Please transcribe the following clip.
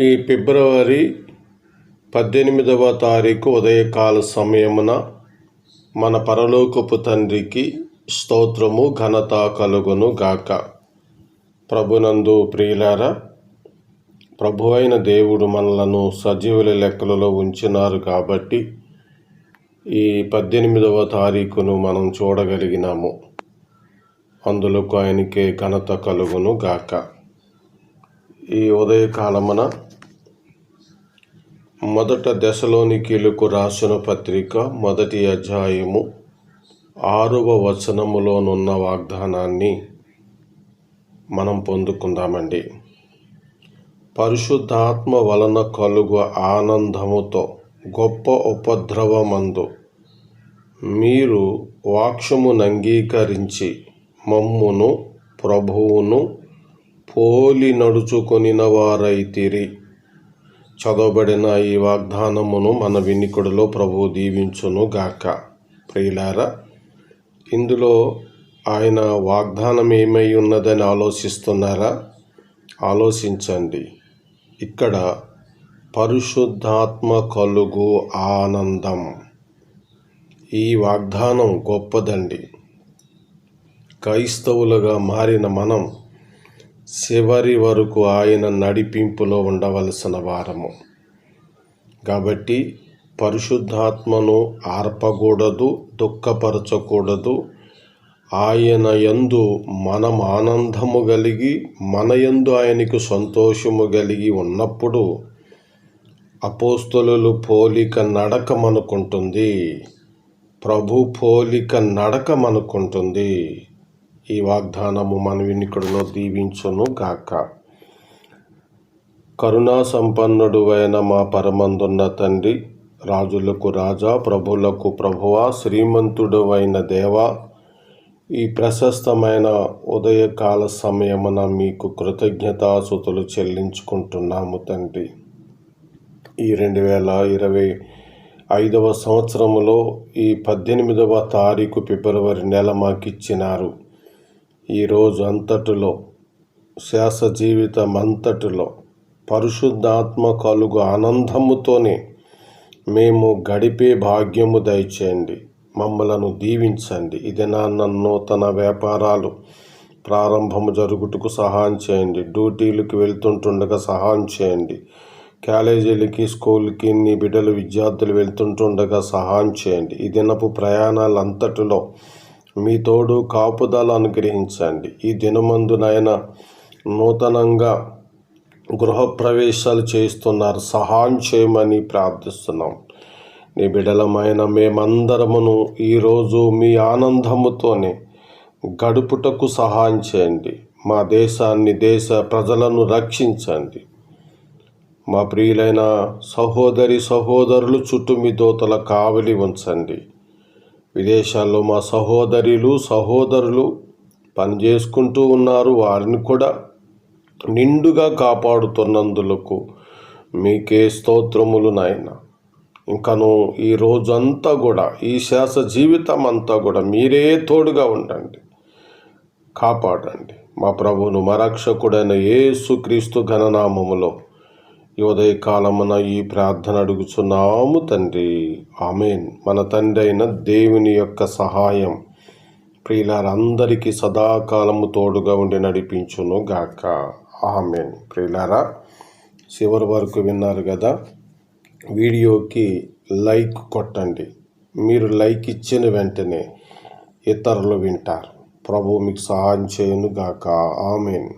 ఈ ఫిబ్రవరి పద్దెనిమిదవ తారీఖు ఉదయకాల సమయమున మన పరలోకపు తండ్రికి స్తోత్రము ఘనత కలుగును గాక. ప్రభునందు ప్రియులారా ప్రభు అయిన దేవుడు మనలను సజీవుల లెక్కలలో ఉంచినారు కాబట్టి ఈ పద్దెనిమిదవ తారీఖును మనం చూడగలిగినాము. అందులోకి ఆయనకే ఘనత కలుగును గాక. ఈ ఉదయకాలమున మొదట దశలోనికీలకు రాసిన పత్రిక మొదటి అధ్యాయము ఆరవ వచనములోనున్న వాగ్దానాన్ని మనం పొందుకుందామండి. పరిశుద్ధాత్మ వలన కలుగు ఆనందముతో గొప్ప ఉపద్రవమందు మీరు వాక్షమును అంగీకరించి మమ్మును ప్రభువును పోలి నడుచుకొనిన వారైతిరి చదవబడిన ఈ వాగ్దానమును మన వినికుడిలో ప్రభు దీవించును గాక. ప్రియులారా ఇందులో ఆయన వాగ్దానం ఏమై ఉన్నదని ఆలోచిస్తున్నారా? ఆలోచించండి. ఇక్కడ పరిశుద్ధాత్మ కలుగు ఆనందం. ఈ వాగ్దానం గొప్పదండి. క్రైస్తవులుగా మారిన మనం చివరి వరకు ఆయన నడిపింపులో ఉండవలసిన వారము. కాబట్టి పరిశుద్ధాత్మను ఆర్పకూడదు దుఃఖపరచకూడదు. ఆయన యందు మనం ఆనందము కలిగి మన యందు ఆయనకు సంతోషము కలిగి ఉన్నప్పుడు అపోస్తులు పోలిక నడక మనకుంటుంది ప్రభు పోలిక నడక మనకుంటుంది ఈ వాగ్దానము మన వినికుడిలో దీవించును గాక. కరుణా సంపన్నుడువైన అయిన మా పరమందున్న తండ్రి రాజులకు రాజా ప్రభులకు ప్రభువా శ్రీమంతుడు అయిన దేవా ఈ ప్రశస్తమైన ఉదయకాల సమయమున మీకు కృతజ్ఞతాసుతులు చెల్లించుకుంటున్నాము తండ్రి. ఈ రెండు వేల ఇరవై ఐదవ సంవత్సరంలో ఈ పద్దెనిమిదవ తారీఖు ఫిబ్రవరి నెల మాకిచ్చినారు. ఈరోజు అంతటిలో శ్వాస జీవితం అంతటిలో పరిశుద్ధాత్మ కలుగు ఆనందముతోనే మేము గడిపే భాగ్యము దయచేయండి. మమ్మలను దీవించండి. ఇది నాన్న నూతన వ్యాపారాలు ప్రారంభము జరుగుటకు సహాయం చేయండి. డ్యూటీలకు వెళ్తుంటుండగా సహాయం చేయండి. కాలేజీలకి స్కూల్కి నీ బిడ్డలు విద్యార్థులు వెళ్తుంటుండగా సహాయం చేయండి. ఈ దినపు ప్రయాణాలు అంతటిలో మీ తోడు కాపుదల అనుగ్రహించండి. ఈ దినమందునైనా నూతనంగా గృహప్రవేశాలు చేస్తున్నారు సహాయం చేయమని ప్రార్థిస్తున్నాం. నీ బిడలమైన మేమందరమును ఈరోజు మీ ఆనందముతోనే గడుపుటకు సహాయం చేయండి. మా దేశాన్ని దేశ ప్రజలను రక్షించండి. మా ప్రియులైన సహోదరి సహోదరులు చుట్టూ మీ దోతల కావలి ఉంచండి. విదేశాల్లో మా సహోదరులు సహోదరులు పనిచేసుకుంటూ ఉన్నారు. వారిని కూడా నిండుగా కాపాడుతున్నందులకు మీకే స్తోత్రములు నాయన. ఇంకను ఈ రోజంతా కూడా ఈ శాస జీవితం అంతా కూడా మీరే తోడుగా ఉండండి. కాపాడండి. మా ప్రభువును మా రక్షకుడైన యేసుక్రీస్తు ఘననామములో ఉదయకాలమున ఈ ప్రార్థన అడుగుచున్నాము తండ్రి. ఆమెన్. మన తండ్రి అయిన దేవుని యొక్క సహాయం ప్రియులారందరికీ సదాకాలము తోడుగా ఉండి నడిపించును గాక. ఆమెన్. ప్రియులారా చివరి వరకు విన్నారు కదా వీడియోకి లైక్ కొట్టండి. మీరు లైక్ ఇచ్చిన వెంటనే ఇతరులు వింటారు. ప్రభు మీకు సహాయం చేయను గాక. ఆమెన్.